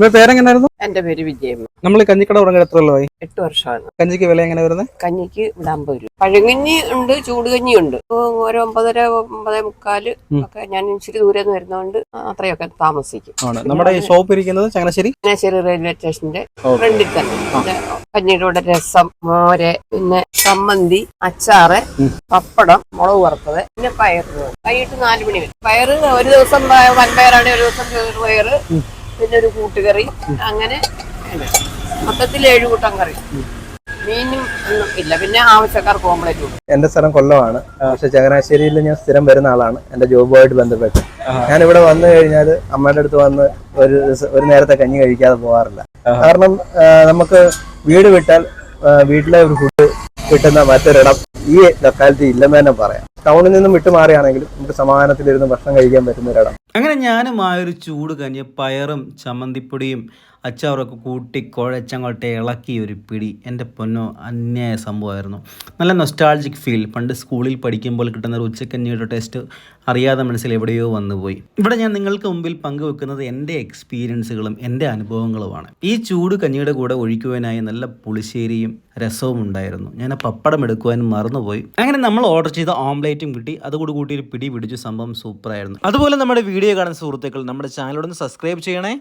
പേരെങ്ങനായിരുന്നു? എന്റെ പേര് വിജയമ്മ. നമ്മൾ കഞ്ഞിക്കട തുടങ്ങിയ എത്ര കൊല്ലമായി? എട്ട് വർഷമാണ്. കഞ്ഞിക്ക് വില എങ്ങനെ വരുന്നത്? കഞ്ഞിക്ക് ഇവിടെ അമ്പത് രൂപ പഴങ്കഞ്ഞി ഉണ്ട് ചൂടുകഞ്ഞി ഉണ്ട്. ഒരു ഒമ്പതര ഒമ്പതേ മുക്കാൽ ഒക്കെ ഞാൻ ഇച്ചിരി ദൂരെ നിന്ന് വരുന്നതുകൊണ്ട് അത്രയൊക്കെ താമസിക്കും. നമ്മുടെ ഷോപ്പ് ഇരിക്കുന്നത് ചങ്ങനാശ്ശേരി? ചങ്ങനാശ്ശേരി റെയിൽവേ സ്റ്റേഷന്റെ. ഫ്രണ്ടിൽ തന്നെ. കഞ്ഞിയുടെ കൂടെ രസം മോര് പിന്നെ ചമ്മന്തി അച്ചാറ്. പപ്പടം മുളക് വറുത്തത് പിന്നെ പയറ്. വൈകിട്ട് നാല് മണി വരെ. പയറ് ഒരു ദിവസം പ- വൻപയറാണ് ഒരു ദിവസം ചെറുപയറ്. പിന്നെ ഒരു കൂട്ടുകറി അങ്ങനെ. മൊത്തത്തിൽ ഏഴ് കൂട്ടം കറി. ഇല്ല. പിന്നെ എന്റെ സ്ഥലം കൊല്ലമാണ്. പക്ഷെ ചങ്ങനാശ്ശേരിയിൽ ഞാൻ സ്ഥിരം വരുന്ന ആളാണ്. എന്റെ ജോബുമായിട്ട് ബന്ധപ്പെട്ട്. ഞാൻ ഇവിടെ വന്നു കഴിഞ്ഞാൽ അമ്മയുടെ അടുത്ത് വന്ന് ഒരു ഒരു നേരത്തെ കഞ്ഞി കഴിക്കാതെ പോകാറില്ല. കാരണം നമുക്ക് വീട് വിട്ടാൽ വീട്ടിലെ ഒരു ഫുഡ് കിട്ടുന്ന മറ്റൊരിടം ഈ ലൊക്കാലിറ്റി ഇല്ലെന്ന് തന്നെ പറയാം. ടൗണിൽ നിന്നും വിട്ടുമാറിയാണെങ്കിലും നമുക്ക് സമാധാനത്തിലിരുന്ന് ഭക്ഷണം കഴിക്കാൻ പറ്റുന്ന ഒരിടം. അങ്ങനെ ഞാനും ആ ഒരു ചൂട് കഞ്ഞി പയറും ചമ്മന്തിപ്പൊടിയും അച്ചാറൊക്കെ കൂട്ടി കുഴച്ചങ്ങോട്ടെ ഇളക്കി ഒരു പിടി. എന്റെ പൊന്നോ അന്യായ സംഭവമായിരുന്നു. നല്ല നൊസ്റ്റാൾജിക് ഫീൽ പണ്ട് സ്കൂളിൽ പഠിക്കുമ്പോൾ കിട്ടുന്ന ഒരു ഉച്ചക്കഞ്ഞിയുടെ ടേസ്റ്റ് അറിയാതെ മനസ്സിൽ എവിടെയോ വന്നുപോയി ഇവിടെ ഞാൻ നിങ്ങൾക്ക് മുമ്പിൽ പങ്കുവെക്കുന്നത് എന്റെ എക്സ്പീരിയൻസുകളും എന്റെ അനുഭവങ്ങളുമാണ്. ഈ ചൂട് കഞ്ഞിയുടെ കൂടെ ഒഴിക്കുവാനായി നല്ല പുളിശ്ശേരിയും രസവും ഉണ്ടായിരുന്നു. ഞാൻ പപ്പടം എടുക്കുവാനും മറന്നുപോയി. അങ്ങനെ നമ്മൾ ഓർഡർ ചെയ്ത ഓംലേറ്റും കിട്ടി. അതുകൂടി കൂട്ടി ഒരു പിടി പിടിച്ചു സംഭവം സൂപ്പറായിരുന്നു അതുപോലെ നമ്മുടെ വീഡിയോ കാണുന്ന സുഹൃത്തുക്കൾ നമ്മുടെ ചാനലോടൊന്ന് സബ്സ്ക്രൈബ് ചെയ്യണേ.